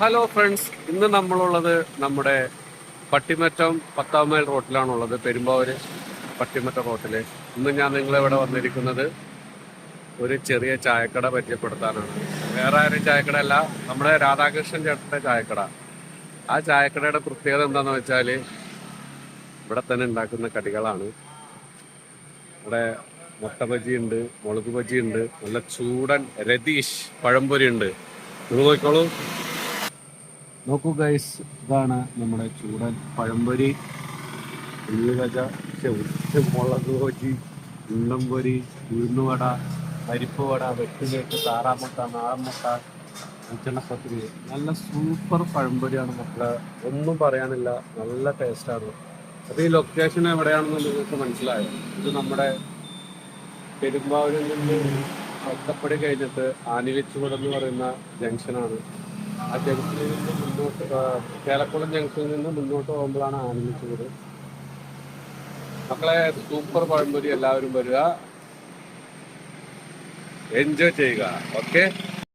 Hello friends ഇന്ന് നമ്മളുള്ളത് നമ്മുടെ പട്ടിമറ്റം പത്താം മൈൽ റോട്ടിലാണുള്ളത് പെരുമ്പാവൂര് പട്ടിമറ്റം റോട്ടിൽ. ഇന്ന് ഞാൻ നിങ്ങളിവിടെ വന്നിരിക്കുന്നത് ഒരു ചെറിയ ചായക്കട പരിചയപ്പെടുത്താനാണ്. വേറെ ആരും ചായക്കട അല്ല നമ്മുടെ രാധാകൃഷ്ണൻ ചേട്ടന്റെ ചായക്കട. ആ ചായക്കടയുടെ പ്രത്യേകത എന്താന്ന് വെച്ചാൽ ഇവിടെ തന്നെ ഉണ്ടാക്കുന്ന കടികളാണ്. ഇവിടെ മുട്ട ബജി ഉണ്ട് മുളക് ബജി ഉണ്ട് നല്ല ചൂടൻ രതീഷ് പഴംപൊരി ഉണ്ട്. നിങ്ങൾ നോക്കിക്കോളൂ നോക്കൂ ഗൈസ് ഇതാണ് നമ്മുടെ ചൂടൻ പഴംപൊരി. ഉള്ളിവജ മുളക് കോച്ചി ഉള്ളംപൊരി ഉഴുന്നുവട പരിപ്പ് വട വെട്ടിലേക്ക് താറാമുട്ട നാളമുട്ട ചണപ്പത്തിരി നല്ല സൂപ്പർ പഴംപൊരിയാണ് മക്കളെ. ഒന്നും പറയാനില്ല. നല്ല ടേസ്റ്റാണ് അപ്പം ഈ ലൊക്കേഷൻ എവിടെയാണെന്ന് നിങ്ങൾക്ക് മനസ്സിലായോ? ഇത് നമ്മുടെ പെരുമ്പാവൂരിൽ നിന്ന് ഒറ്റപ്പടി കഴിഞ്ഞിട്ട് ആനിലിച്ചുകൂട് എന്ന് പറയുന്ന ജംഗ്ഷനാണ് ആ ജംഗ്ഷനിൽ നിന്ന് മുന്നോട്ട് കേലക്കുളം ജംഗ്ഷനിൽ നിന്ന് മുന്നോട്ട് പോകുമ്പോഴാണ് ആനിലിച്ചുകൂട് മക്കളെ സൂപ്പർ പഴംപൊരി എല്ലാവരും വരിക. എൻജോയ് ചെയ്യുക. ഓക്കെ